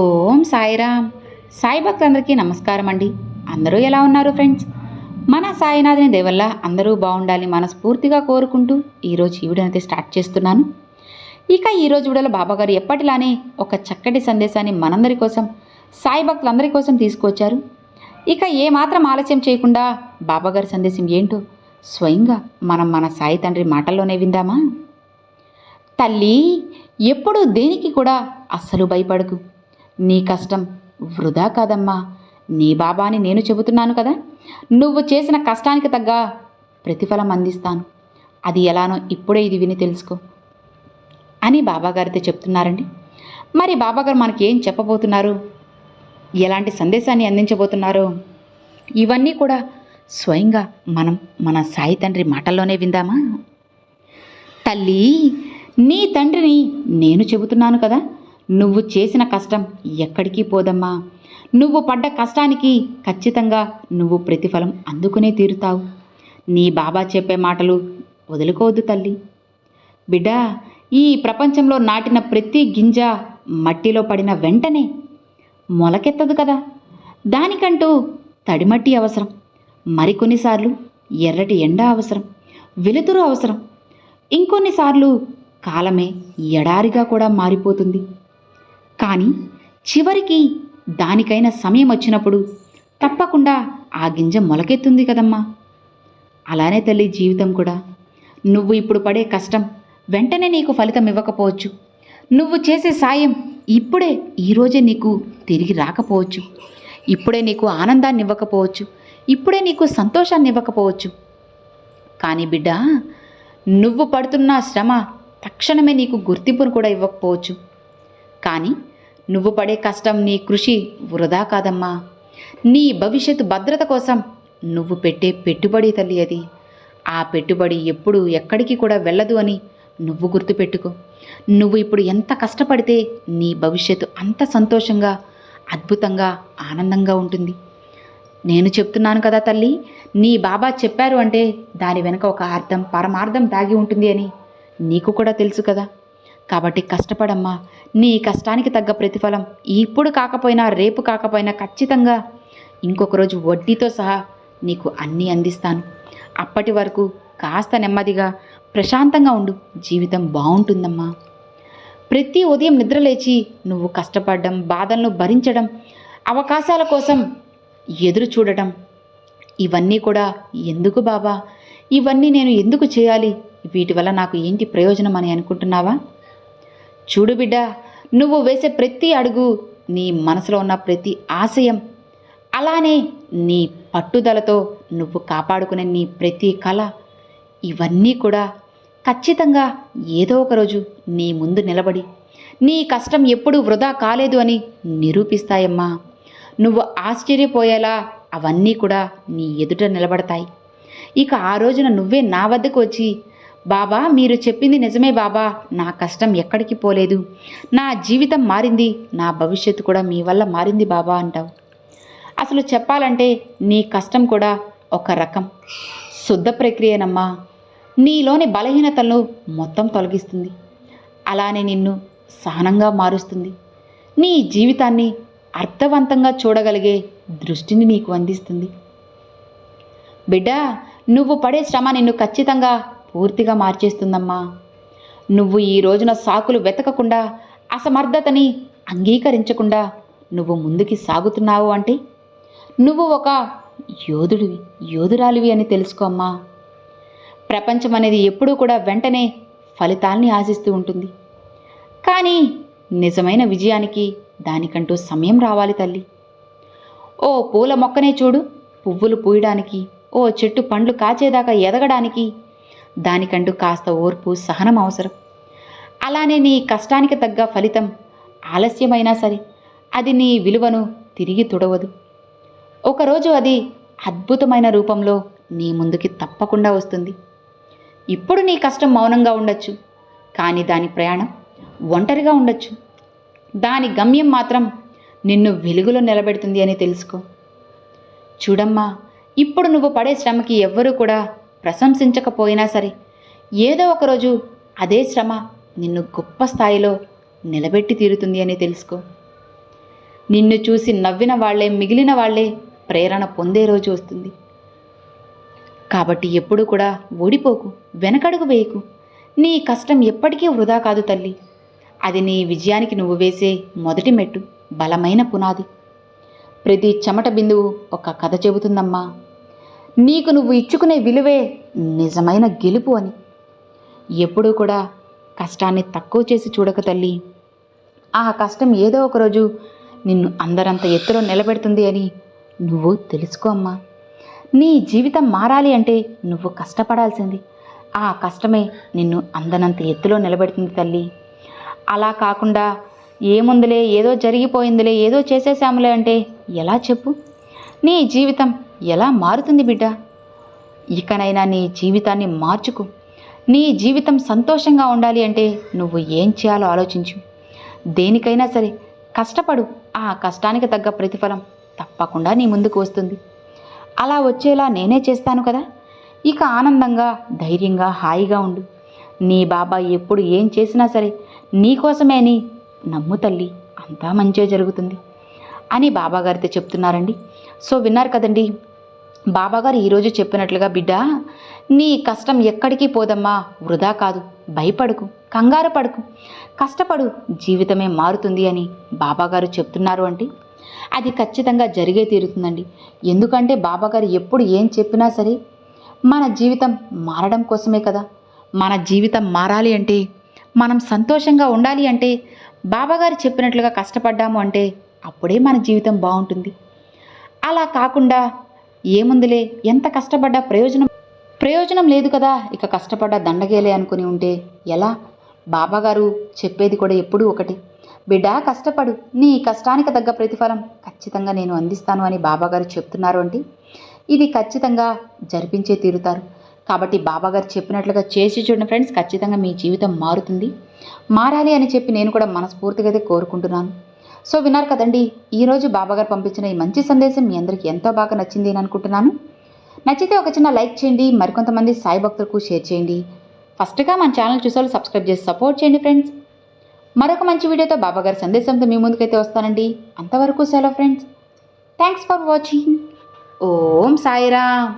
ఓం సాయిరామ్. సాయి భక్తులందరికీ నమస్కారం అండి అందరూ ఎలా ఉన్నారు ఫ్రెండ్స్? మన సాయినాథుని దేవల్ల అందరూ బాగుండాలి మనస్ఫూర్తిగా కోరుకుంటూ ఈరోజు ఈ అయితే స్టార్ట్ చేస్తున్నాను. ఇక ఈరోజు వీడియోలో బాబాగారు ఎప్పటిలానే ఒక చక్కటి సందేశాన్ని మనందరి కోసం సాయి భక్తులందరి కోసం తీసుకొచ్చారు ఇక ఏమాత్రం ఆలస్యం చేయకుండా బాబాగారి సందేశం ఏంటో స్వయంగా మనం మన సాయి తండ్రి మాటల్లోనే విందామా? తల్లి ఎప్పుడూ దేనికి కూడా అస్సలు భయపడకు. నీ కష్టం వృధా కాదమ్మా. నీ బాబాని నేను చెబుతున్నాను కదా. నువ్వు చేసిన కష్టానికి తగ్గ ప్రతిఫలం అందిస్తాను. అది ఎలానో ఇప్పుడే ఇది విని తెలుసుకో. అని బాబాగారితో చెప్తున్నారండి. మరి బాబాగారు మనకి ఏం చెప్పబోతున్నారు? ఎలాంటి సందేశాన్ని అందించబోతున్నారో? ఇవన్నీ కూడా స్వయంగా మనం మన సాయి తండ్రి మాటల్లోనే విందామా? తల్లి నీ తండ్రిని నేను చెబుతున్నాను కదా. నువ్వు చేసిన కష్టం ఎక్కడికి పోదమ్మా? నువ్వు పడ్డ కష్టానికి ఖచ్చితంగా నువ్వు ప్రతిఫలం అందుకునే తీరుతావు. నీ బాబా చెప్పే మాటలు వదులుకోవద్దు తల్లి. బిడ్డా ఈ ప్రపంచంలో నాటిన ప్రతి గింజ మట్టిలో పడిన వెంటనే మొలకెత్తదు కదా. దానికంటూ తడిమట్టి అవసరం మరికొన్నిసార్లు ఎర్రటి ఎండ అవసరం వెలుతురు అవసరం. ఇంకొన్నిసార్లు కాలమే ఎడారిగా కూడా మారిపోతుంది. కానీ చివరికి దానికైన సమయం వచ్చినప్పుడు తప్పకుండా ఆ గింజ మొలకెత్తుంది కదమ్మా. అలానే తల్లి జీవితం కూడా. నువ్వు ఇప్పుడు పడే కష్టం వెంటనే నీకు ఫలితం ఇవ్వకపోవచ్చు. నువ్వు చేసే సాయం ఇప్పుడే ఈరోజే నీకు తిరిగి రాకపోవచ్చు. ఇప్పుడే నీకు ఆనందాన్ని ఇవ్వకపోవచ్చు. ఇప్పుడే నీకు సంతోషాన్ని ఇవ్వకపోవచ్చు. కానీ బిడ్డ నువ్వు పడుతున్న శ్రమ తక్షణమే నీకు గుర్తింపును కూడా ఇవ్వకపోవచ్చు. కానీ నువ్వు పడే కష్టం నీ కృషి వృధా కాదమ్మా. నీ భవిష్యత్తు భద్రత కోసం నువ్వు పెట్టే పెట్టుబడి తల్లి అది. ఆ పెట్టుబడి ఎప్పుడు ఎక్కడికి కూడా వెళ్ళదు అని నువ్వు గుర్తుపెట్టుకో. నువ్వు ఇప్పుడు ఎంత కష్టపడితే నీ భవిష్యత్తు అంత సంతోషంగా అద్భుతంగా ఆనందంగా ఉంటుంది. నేను చెప్తున్నాను కదా తల్లి నీ బాబా చెప్పారు అంటే దాని వెనుక ఒక అర్థం పరమార్థం దాగి ఉంటుంది అని నీకు కూడా తెలుసు కదా. కాబట్టి కష్టపడమ్మా. నీ కష్టానికి తగ్గ ప్రతిఫలం ఇప్పుడు కాకపోయినా రేపు కాకపోయినా ఖచ్చితంగా ఇంకొక రోజు వడ్డీతో సహా నీకు అన్నీ అందిస్తాను. అప్పటి వరకు కాస్త నెమ్మదిగా ప్రశాంతంగా ఉండు. జీవితం బాగుంటుందమ్మా. ప్రతి ఉదయం నిద్రలేచి నువ్వు కష్టపడడం బాధలను భరించడం అవకాశాల కోసం ఎదురు చూడటం ఇవన్నీ కూడా ఎందుకు బాబా? ఇవన్నీ నేను ఎందుకు చేయాలి? వీటి వల్ల నాకు ఏంటి ప్రయోజనం అని అనుకుంటున్నావా? చూడు బిడ్డ నువ్వు వేసే ప్రతి అడుగు నీ మనసులో ఉన్న ప్రతి ఆశయం అలానే నీ పట్టుదలతో నువ్వు కాపాడుకునే నీ ప్రతి కళ ఇవన్నీ కూడా ఖచ్చితంగా ఏదో ఒక రోజు నీ ముందు నిలబడి నీ కష్టం ఎప్పుడూ వృధా కాలేదు అని నిరూపిస్తాయమ్మా. నువ్వు ఆశ్చర్యపోయేలా అవన్నీ కూడా నీ ఎదుట నిలబడతాయి. ఇక ఆ రోజున నువ్వే నా వద్దకు వచ్చి బాబా మీరు చెప్పింది నిజమే బాబా. నా కష్టం ఎక్కడికి పోలేదు. నా జీవితం మారింది. నా భవిష్యత్తు కూడా మీ వల్ల మారింది బాబా అంటావు. అసలు చెప్పాలంటే నీ కష్టం కూడా ఒక రకం. శుద్ధ ప్రక్రియనమ్మా. నీలోని బలహీనతలను మొత్తం తొలగిస్తుంది. అలానే నిన్ను సహనంగా మారుస్తుంది. నీ జీవితాన్ని అర్థవంతంగా చూడగలిగే దృష్టిని నీకు అందిస్తుంది. బిడ్డ నువ్వు పడే శ్రమ నిన్ను ఖచ్చితంగా పూర్తిగా మార్చేస్తుందమ్మా. నువ్వు ఈ రోజున సాకులు వెతకకుండా అసమర్థతని అంగీకరించకుండా నువ్వు ముందుకి సాగుతున్నావు అంటే? నువ్వు ఒక యోధుడివి యోధురాలివి అని తెలుసుకోమ్మా ప్రపంచం అనేది ఎప్పుడూ కూడా వెంటనే ఫలితాల్ని ఆశిస్తూ ఉంటుంది. కానీ నిజమైన విజయానికి దానికంటూ సమయం రావాలి తల్లి. ఓ పూల మొక్కనే చూడు పువ్వులు పూయడానికి ఓ చెట్టు పండ్లు కాచేదాకా ఎదగడానికి దానికంటూ కాస్త ఓర్పు సహనం అవసరం. అలానే నీ కష్టానికి తగ్గ ఫలితం ఆలస్యమైనా సరే అది నీ విలువను తిరిగి తుడవదు. ఒకరోజు అది అద్భుతమైన రూపంలో నీ ముందుకి తప్పకుండా వస్తుంది. ఇప్పుడు నీ కష్టం మౌనంగా ఉండొచ్చు కానీ దాని ప్రయాణం ఒంటరిగా ఉండొచ్చు. దాని గమ్యం మాత్రం నిన్ను వెలుగులో నిలబెడుతుంది అని తెలుసుకో. చూడమ్మా ఇప్పుడు నువ్వు పడే శ్రమకి ఎవ్వరూ కూడా ప్రశంసించకపోయినా సరే ఏదో ఒకరోజు అదే శ్రమ నిన్ను గొప్ప స్థాయిలో నిలబెట్టి తీరుతుంది అని తెలుసుకో. నిన్ను చూసి నవ్విన వాళ్ళే మిగిలిన వాళ్ళే ప్రేరణ పొందే రోజు వస్తుంది. కాబట్టి ఎప్పుడు కూడా ఓడిపోకు వెనకడుగు వేయకు. నీ కష్టం ఎప్పటికీ వృధా కాదు తల్లి. అది నీ విజయానికి నువ్వు వేసే మొదటి మెట్టు బలమైన పునాది. ప్రతి చెమట బిందువు ఒక కథ చెబుతుందమ్మా. నీకు నువ్వు ఇచ్చుకునే విలువే నిజమైన గెలుపు అని. ఎప్పుడూ కూడా కష్టాన్ని తక్కువ చేసి చూడక తల్లి. ఆ కష్టం ఏదో ఒకరోజు నిన్ను అందరంత ఎత్తులో నిలబెడుతుంది అని నువ్వు తెలుసుకో అమ్మా. నీ జీవితం మారాలి అంటే నువ్వు కష్టపడాల్సింది. ఆ కష్టమే నిన్ను అందనంత ఎత్తులో నిలబెడుతుంది తల్లి. అలా కాకుండా ఏముందిలే ఏదో జరిగిపోయిందిలే ఏదో చేసేసాములే అంటే ఎలా చెప్పు? నీ జీవితం ఎలా మారుతుంది బిడ్డ? ఇకనైనా నీ జీవితాన్ని మార్చుకు. నీ జీవితం సంతోషంగా ఉండాలి అంటే నువ్వు ఏం చేయాలో ఆలోచించు. దేనికైనా సరే కష్టపడు. ఆ కష్టానికి తగ్గ ప్రతిఫలం తప్పకుండా నీ ముందుకు వస్తుంది. అలా వచ్చేలా నేనే చేస్తాను కదా? ఇక ఆనందంగా ధైర్యంగా హాయిగా ఉండు. నీ బాబా ఎప్పుడు ఏం చేసినా సరే నీకోసమే అని నమ్ము తల్లి. అంతా మంచిగా జరుగుతుంది. అని బాబాగారితో చెప్తున్నారండి. సో విన్నారు కదండి? బాబాగారు ఈరోజు చెప్పినట్లుగా బిడ్డ నీ కష్టం ఎక్కడికి పోదమ్మా? వృధా కాదు భయపడకు కంగారు పడకు. కష్టపడు జీవితమే మారుతుంది అని బాబాగారు చెప్తున్నారు అంటే అది ఖచ్చితంగా జరిగే తీరుతుందండి. ఎందుకంటే బాబాగారు ఎప్పుడు ఏం చెప్పినా సరే మన జీవితం మారడం కోసమే కదా. మన జీవితం మారాలి అంటే మనం సంతోషంగా ఉండాలి అంటే బాబాగారు చెప్పినట్లుగా కష్టపడ్డాము అంటే అప్పుడే మన జీవితం బాగుంటుంది. అలా కాకుండా ఏముందిలే? ఎంత కష్టపడ్డా ప్రయోజనం? ప్రయోజనం లేదు కదా. ఇక కష్టపడ్డా దండగేలే అనుకుని ఉంటే ఎలా? బాబాగారు చెప్పేది కూడా ఎప్పుడూ ఒకటి. బిడ్డ కష్టపడు. నీ కష్టానికి తగ్గ ప్రతిఫలం ఖచ్చితంగా నేను అందిస్తాను అని బాబాగారు చెప్తున్నారు అంటే ఇది ఖచ్చితంగా జరిపించే తీరుతారు. కాబట్టి బాబాగారు చెప్పినట్లుగా చేసి చూడండి ఫ్రెండ్స్ ఖచ్చితంగా మీ జీవితం మారుతుంది. మారాలి అని చెప్పి నేను కూడా మనస్ఫూర్తిగా అయితే కోరుకుంటున్నాను. సో విన్నారు కదండి ఈరోజు బాబాగారు పంపించిన ఈ మంచి సందేశం మీ అందరికీ ఎంతో బాగా నచ్చింది అని అనుకుంటున్నాను. నచ్చితే ఒక చిన్న లైక్ చేయండి మరికొంతమంది సాయి భక్తులకు షేర్ చేయండి. ఫస్ట్గా మన ఛానల్ చూసేవాళ్ళు సబ్స్క్రైబ్ చేసి సపోర్ట్ చేయండి ఫ్రెండ్స్. మరొక మంచి వీడియోతో బాబాగారి సందేశంతో మీ ముందుకైతే వస్తానండి. అంతవరకు సెలవు friends. Thanks for watching. Om Sairam.